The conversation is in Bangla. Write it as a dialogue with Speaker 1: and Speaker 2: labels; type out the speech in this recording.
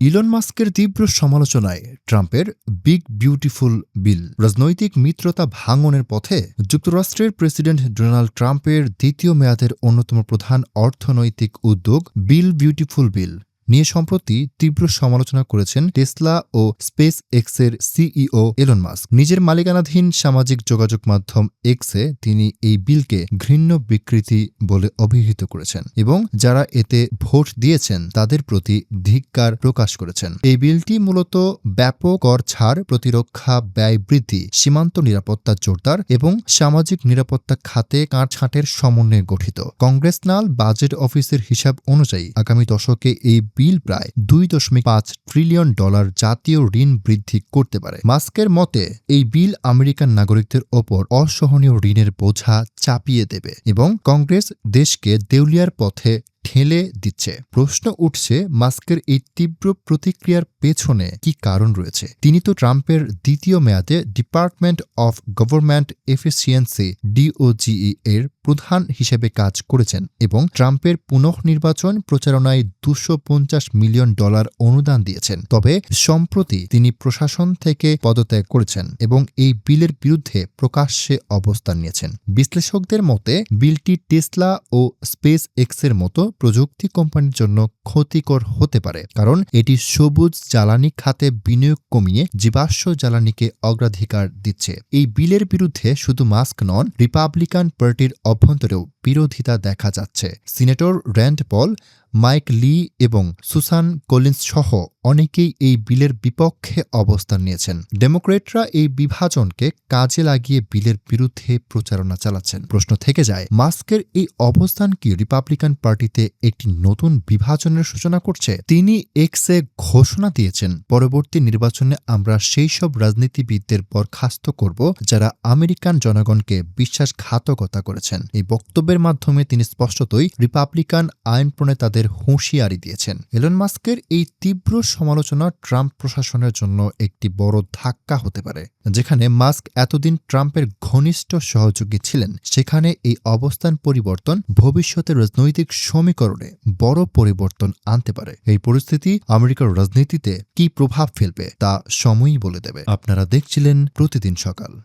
Speaker 1: ইলন মাস্কের তীব্র সমালোচনায় ট্রাম্পের বিগ বিউটিফুল বিল। রাজনৈতিক মিত্রতা ভাঙনের পথে যুক্তরাষ্ট্রের প্রেসিডেন্ট ডোনাল্ড ট্রাম্পের দ্বিতীয় মেয়াদের অন্যতম প্রধান অর্থনৈতিক উদ্যোগ বিল বিউটিফুল বিল। নিয়ে সম্প্রতি তীব্র সমালোচনা করেছেন টেসলা ও স্পেস এক্সের সিইও এলন মাস্ক। নিজের মালিকানাধীন সামাজিক যোগাযোগ মাধ্যম এক্সে তিনি এই বিলকে ঘৃণ্য বিকৃতি বলে অভিহিত করেছেন এবং যারা এতে ভোট দিয়েছেন তাদের প্রতি ধিক্কার প্রকাশ করেছেন। এই বিলটি মূলত ব্যাপক কর ছাড়, প্রতিরক্ষা, ব্যয় বৃদ্ধি, সীমান্ত নিরাপত্তা জোরদার এবং সামাজিক নিরাপত্তা খাতে কাঁটছাঁটের সমন্বয়ে গঠিত। কংগ্রেসনাল বাজেট অফিসের হিসাব অনুযায়ী আগামী দশকে এই বিল প্রায় দুই দশমিক পাঁচ ট্রিলিয়ন ডলার জাতীয় ঋণ বৃদ্ধি করতে পারে। মাস্কের মতে, এই বিল আমেরিকান নাগরিকদের ওপর অসহনীয় ঋণের বোঝা চাপিয়ে দেবে এবং কংগ্রেস দেশকে দেউলিয়ার পথে ঠেলে দিচ্ছে। প্রশ্ন উঠছে, মাস্কের এই তীব্র প্রতিক্রিয়ার পেছনে কি কারণ রয়েছে? তিনি তো ট্রাম্পের দ্বিতীয় মেয়াদে department of government efficiency, DOGE, এর প্রধান হিসেবে কাজ করেছেন এবং ট্রাম্পের পুনঃনির্বাচন প্রচারণায় দুশো মিলিয়ন ডলার অনুদান দিয়েছেন। তবে সম্প্রতি তিনি প্রশাসন থেকে পদত্যাগ করেছেন এবং এই বিলের বিরুদ্ধে প্রকাশ্যে অবস্থান নিয়েছেন। বিশ্লেষকদের মতে, বিলটি টেসলা ও স্পেস এক্সের মতো প্রযুক্তি কোম্পানির জন্য ক্ষতিকর হতে পারে, কারণ এটি সবুজ জ্বালানি খাতে বিনিয়োগ কমিয়ে জীবাশ্ম জ্বালানিকে অগ্রাধিকার দিচ্ছে। এই বিলের বিরুদ্ধে শুধু মাস্ক নন, রিপাবলিকান পার্টির Point 六 বিরোধিতা দেখা যাচ্ছে। Senator Rand Paul, Mike Lee এবং সুসান কলিন্স সহ অনেকেই এই বিলের বিপক্ষে অবস্থান নিয়েছেন। ডেমোক্রেটরা এই বিভাজনকে কাজে লাগিয়ে বিলের বিরুদ্ধে প্রচারণা চালাচ্ছেন। প্রশ্ন থেকে যায়, মাস্কের এই অবস্থান কি রিপাবলিকান পার্টিতে একটি নতুন বিভাজনের সূচনা করছে? তিনি এক্সে ঘোষণা দিয়েছেন, পরবর্তী নির্বাচনে আমরা সেই সব রাজনীতিবিদদের বরখাস্ত করব যারা আমেরিকান জনগণকে বিশ্বাসঘাতকতা করেছেন। এই বক্তব্যের মাধ্যমে তিনি স্পষ্টতই রিপাবলিকান আইন প্রণেতাদের হুঁশিয়ারি দিয়েছেন। এলন মাস্কের এই তীব্র সমালোচনা ট্রাম্প প্রশাসনের জন্য একটি বড় ধাক্কা হতে পারে, যেখানে মাস্ক এতদিন ট্রাম্পের ঘনিষ্ঠ সহযোগী ছিলেন। সেখানে এই অবস্থান পরিবর্তন ভবিষ্যতের রাজনৈতিক সমীকরণে বড় পরিবর্তন আনতে পারে। এই পরিস্থিতি আমেরিকার রাজনীতিতে কি প্রভাব ফেলবে তা সময়ই বলে দেবে। আপনারা দেখছিলেন প্রতিদিন সকাল।